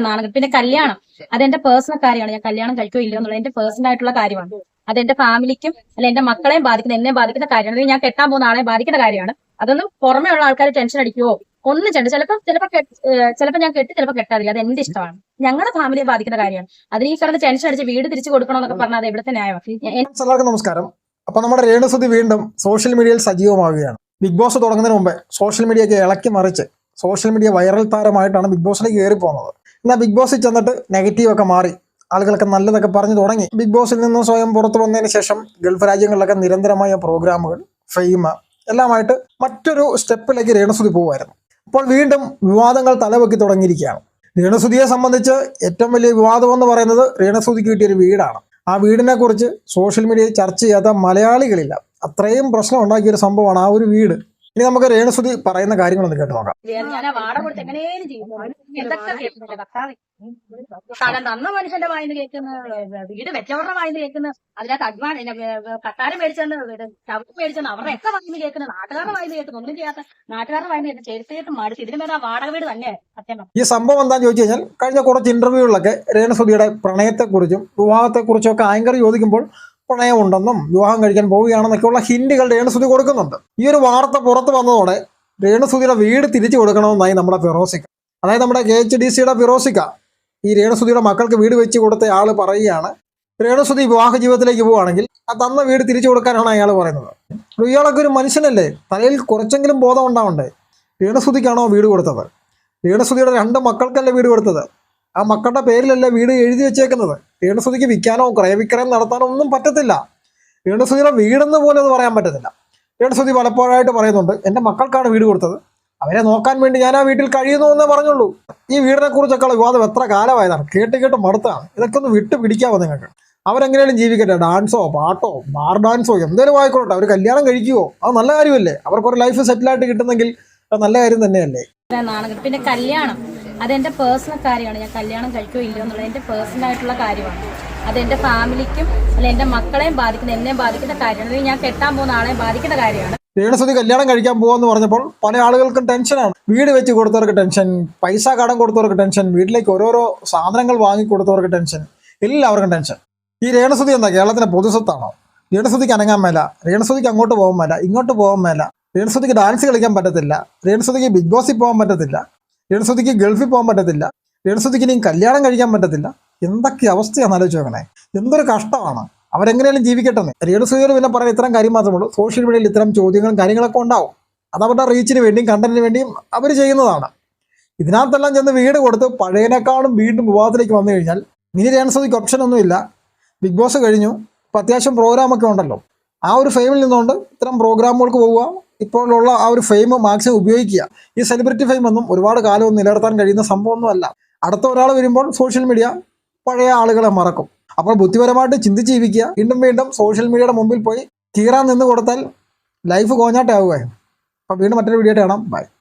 നാണകം പിന്നെ കല്യാണം. അതെന്റെ പേഴ്സണൽ കാര്യമാണ്. ഞാൻ കല്യാണം കഴിക്കോ ഇല്ലയോ എന്നുള്ളത് എന്റെ പേഴ്സണൽ ആയിട്ടുള്ള കാര്യമാണ്. അത് എന്റെ ഫാമിലിക്കും അല്ല എന്റെ മക്കളെയും ബാധിക്കുന്ന എന്നെ ബാധിക്കുന്ന കാര്യമാണ്. ഞാൻ കെട്ടാൻ പോകുന്ന ആളെ ബാധിക്കുന്ന കാര്യമാണ്. അതൊന്നും പുറമേ ഉള്ള ആൾക്കാർ ടെൻഷൻ അടിക്കുവോ? ഒന്നും ചെയ്യണ്ട ചിലപ്പോൾ ചിലപ്പോൾ ചിലപ്പോൾ ഞാൻ കെട്ടി ചിലപ്പോൾ കെട്ടാറില്ല. അത് എന്റെ ഇഷ്ടമാണ്. ഞങ്ങളുടെ ഫാമിലിയെ ബാധിക്കുന്ന കാര്യമാണ്. അതിന് ഈ കിടന്ന് ടെൻഷൻ അടിച്ച് വീട് തിരിച്ചു കൊടുക്കണമെന്നൊക്കെ പറഞ്ഞാൽ അത് എവിടുത്തെ ന്യായമാണ്. എല്ലാവർക്കും നമസ്കാരം. അപ്പൊ നമ്മുടെ രേണുസുതി വീണ്ടും സോഷ്യൽ മീഡിയയിൽ സജീവമാവുകയാണ്. ബിഗ് ബോസ് തുടങ്ങുന്നതിന് മുമ്പേ സോഷ്യൽ മീഡിയയൊക്കെ ഇളക്കി മറിച്ച് സോഷ്യൽ മീഡിയ വൈറൽ താരമായിട്ടാണ് ബിഗ് ബോസിലേക്ക് കയറി പോകുന്നത് എന്നാൽ ബിഗ് ബോസിൽ ചെന്നിട്ട് നെഗറ്റീവൊക്കെ മാറി. ആളുകളൊക്കെ നല്ലതൊക്കെ പറഞ്ഞു തുടങ്ങി. ബിഗ് ബോസിൽ നിന്ന് സ്വയം പുറത്തു വന്നതിന് ശേഷം ഗൾഫ് രാജ്യങ്ങളിലൊക്കെ നിരന്തരമായ പ്രോഗ്രാമുകൾ ഫെയിമ എല്ലാമായിട്ട് മറ്റൊരു സ്റ്റെപ്പിലേക്ക് രേണസുതി പോകുമായിരുന്നു. അപ്പോൾ വീണ്ടും വിവാദങ്ങൾ തലവെക്കി തുടങ്ങിയിരിക്കുകയാണ്. രേണസുതിയെ സംബന്ധിച്ച് ഏറ്റവും വലിയ വിവാദം എന്ന് പറയുന്നത് രേണസുതിക്ക് കിട്ടിയൊരു വീടാണ്. ആ വീടിനെ കുറിച്ച് സോഷ്യൽ മീഡിയയിൽ ചർച്ച ചെയ്യാത്ത മലയാളികളില്ല. അത്രയും പ്രശ്നം ഉണ്ടാക്കിയൊരു സംഭവമാണ് ആ ഒരു വീട്. ഇനി നമുക്ക് രേണുസുതി പറയുന്ന കാര്യങ്ങളൊന്ന് കേട്ട് നോക്കാം. സ്ഥലം തന്ന മനുഷ്യന്റെ വായിന്ന് കേൾക്കുന്ന വീട് വെച്ചവരുടെ വായിന്ന് കേൾക്കുന്ന അതിനകത്ത് അഡ്വാൻ കട്ടാരം മേടിച്ചെന്ന് ചവിട്ട് മേടിച്ചെന്ന് അവരുടെ ഒക്കെ വായിന്ന് കേൾക്കുന്ന നാട്ടുകാരുടെ വായിന്ന് കേൾക്കുന്ന ഒന്നും ചെയ്യാത്ത നാട്ടുകാരുടെ വായിന്ന് കേൾക്കുന്ന ചെറുത്തേട്ട് മടുത്ത്. ഇതിന് മേലെ ആ വാടക വീട് തന്നെ സത്യം ഈ സംഭവം എന്താണെന്ന് ചോദിച്ചു കഴിഞ്ഞാൽ കഴിഞ്ഞ കുറച്ച് ഇന്റർവ്യൂകളിലൊക്കെ രേണുസുതിയുടെ പ്രണയത്തെക്കുറിച്ചും വിവാഹത്തെക്കുറിച്ചും ഒക്കെ ആങ്കർ ചോദിക്കുമ്പോൾ പ്രണയമുണ്ടെന്നും വിവാഹം കഴിക്കാൻ പോവുകയാണെന്നൊക്കെയുള്ള ഹിന്റുകൾ രേണുസുതി കൊടുക്കുന്നുണ്ട്. ഈ ഒരു വാർത്ത പുറത്തു വന്നതോടെ രേണുസുതിയുടെ വീട് തിരിച്ചു കൊടുക്കണമെന്നായി നമ്മുടെ ഫിറോസിക്ക. അതായത് നമ്മുടെ കെ എച്ച് ഡി സിയുടെ ഫിറോസിക്ക ഈ രേണുസുതിയുടെ മക്കൾക്ക് വീട് വെച്ച് കൊടുത്ത ആൾ പറയുകയാണ്. രേണുസുതി വിവാഹ ജീവിതത്തിലേക്ക് പോവുകയാണെങ്കിൽ ആ തന്ന വീട് തിരിച്ചു കൊടുക്കാനാണ് അയാൾ പറയുന്നത്. ഇയാളൊക്കെ ഒരു മനുഷ്യനല്ലേ? തലയിൽ കുറച്ചെങ്കിലും ബോധം ഉണ്ടാവണ്ടേ? രേണുസുതിക്കാണോ വീട് കൊടുത്തത്? രേണുസുതിയുടെ രണ്ട് മക്കൾക്കല്ലേ വീട് കൊടുത്തത്? ആ മക്കളുടെ പേരിലല്ലേ വീട് എഴുതി വെച്ചേക്കുന്നത്? രേണുസുതിക്ക് വിൽക്കാനോ ക്രയവിക്രയം നടത്താനോ ഒന്നും പറ്റത്തില്ല. വീണസുതിയുടെ വീടെന്ന് പോലും അത് പറയാൻ പറ്റത്തില്ല. വീണസുതി പലപ്പോഴായിട്ട് പറയുന്നുണ്ട് എന്റെ മക്കൾക്കാണ് വീട് കൊടുത്തത്. അവരെ നോക്കാൻ വേണ്ടി ഞാൻ ആ വീട്ടിൽ കഴിയുന്നു എന്നേ പറഞ്ഞുള്ളൂ. ഈ വീടിനെ കുറിച്ചൊക്കെയുള്ള വിവാദം എത്ര കാലമായതാണ്? കേട്ട് കേട്ട് മടുത്താണ്. ഇതൊക്കെ ഒന്ന് വിട്ട് പിടിക്കാമോ നിങ്ങൾക്ക്? അവരെങ്ങനെയാലും ജീവിക്കട്ടെ. ഡാൻസോ പാട്ടോ ബാർ ഡാൻസോ എന്തെങ്കിലും ആയിക്കോട്ടെ അവർ കല്യാണം കഴിക്കുവോ? അത് നല്ല കാര്യമല്ലേ? അവർക്കൊരു ലൈഫ് സെറ്റിലായിട്ട് കിട്ടുന്നെങ്കിൽ അത് നല്ല കാര്യം തന്നെയല്ലേ? പിന്നെ കല്യാണം. അതെന്റെ പേഴ്സണൽ കാര്യമാണ്. ഞാൻ കല്യാണം കഴിക്കുകയോ ഇല്ലയോ എന്നുള്ളത് എന്റെ പേഴ്സണൽ ആയിട്ടുള്ള കാര്യമാണ്. അതെന്റെ ഫാമിലിക്കും അല്ല എന്റെ മക്കളെയും ബാധിക്കുന്ന എന്നെ ബാധിക്കുന്ന കാര്യമാണ്. അല്ലെങ്കിൽ ഞാൻ കെട്ടാൻ പോകുന്ന ആളെയും ബാധിക്കുന്ന കാര്യമാണ്. രേണുസുതി കല്യാണം കഴിക്കാൻ പോവാന്ന് പറഞ്ഞപ്പോൾ പല ആളുകൾക്കും ടെൻഷനാണ് വീട് വെച്ച് കൊടുത്തവർക്ക് ടെൻഷൻ പൈസ കടം കൊടുത്തവർക്ക് ടെൻഷൻ വീട്ടിലേക്ക് ഓരോരോ സാധനങ്ങൾ വാങ്ങി കൊടുത്തവർക്ക് ടെൻഷൻ എല്ലാവർക്കും ടെൻഷൻ ഈ രേണുസുതി എന്താ? കേരളത്തിലെ പൊതുസ്വത്താണോ? രേണുസുതിക്ക് അനങ്ങാൻ മേല. രേണുസുതിക്ക് അങ്ങോട്ട് പോകാൻ മേല. ഇങ്ങോട്ട് പോകാൻ മേല. രേണുസുതിക്ക് ഡാൻസ് കളിക്കാൻ പറ്റത്തില്ല. രേണുസുതിക്ക് ബിഗ് ബോസിൽ പോകാൻ പറ്റത്തില്ല. രേണുസുതിക്ക് ഗൾഫിൽ പോകാൻ പറ്റത്തില്ല. രേണുസുതിക്ക് ഇനിയും കല്യാണം കഴിക്കാൻ പറ്റത്തില്ല. എന്തൊക്കെ അവസ്ഥയാണ് ആലോചിച്ച് നോക്കണേ. എന്തൊരു കഷ്ടമാണ്. അവരെങ്ങനെയാലും ജീവിക്കട്ടെ രേണുസുതികൾ പിന്നെ പറയാൻ ഇത്തരം കാര്യം മാത്രമേ ഉള്ളൂ. സോഷ്യൽ മീഡിയയിൽ ഇത്തരം ചോദ്യങ്ങളും കാര്യങ്ങളൊക്കെ ഉണ്ടാവും. അത് അവരുടെ റീച്ചിന് വേണ്ടിയും കണ്ടന്റിന് വേണ്ടിയും അവർ ചെയ്യുന്നതാണ്. ഇതിനകത്തെല്ലാം ചെന്ന് വീട് കൊടുത്ത് പഴയതിനേക്കാളും വീണ്ടും വിവാഹത്തിലേക്ക് വന്നു കഴിഞ്ഞാൽ ഇനി രേണുസുതിക്ക് ഓപ്ഷൻ ഒന്നുമില്ല ബിഗ് ബോസ് കഴിഞ്ഞു. ഇപ്പം അത്യാവശ്യം പ്രോഗ്രാമൊക്കെ ഉണ്ടല്ലോ. ആ ഒരു ഫെയിമിൽ നിന്നുകൊണ്ട് ഇത്തരം പ്രോഗ്രാമുകൾക്ക് പോവുക ഇപ്പോഴുള്ള ആ ഒരു ഫെയിം മാക്സിമം ഉപയോഗിക്കുക. ഈ സെലിബ്രിറ്റി ഫെയിം ഒന്നും ഒരുപാട് കാലം നിലനിർത്താൻ കഴിയുന്ന സംഭവമൊന്നുമല്ല. അടുത്ത ഒരാൾ വരുമ്പോൾ സോഷ്യൽ മീഡിയ പഴയ ആളുകളെ മറക്കും. അപ്പോൾ ബുദ്ധിപരമായിട്ട് ചിന്തിച്ച് ജീവിക്കുക. വീണ്ടും വീണ്ടും സോഷ്യൽ മീഡിയയുടെ മുമ്പിൽ പോയി. കീറാൻ നിന്ന് കൊടുത്താൽ ലൈഫ് കോഞ്ഞാട്ടാവുക അപ്പോൾ വീണ്ടും മറ്റൊരു വീഡിയോ കാണാം. ബൈ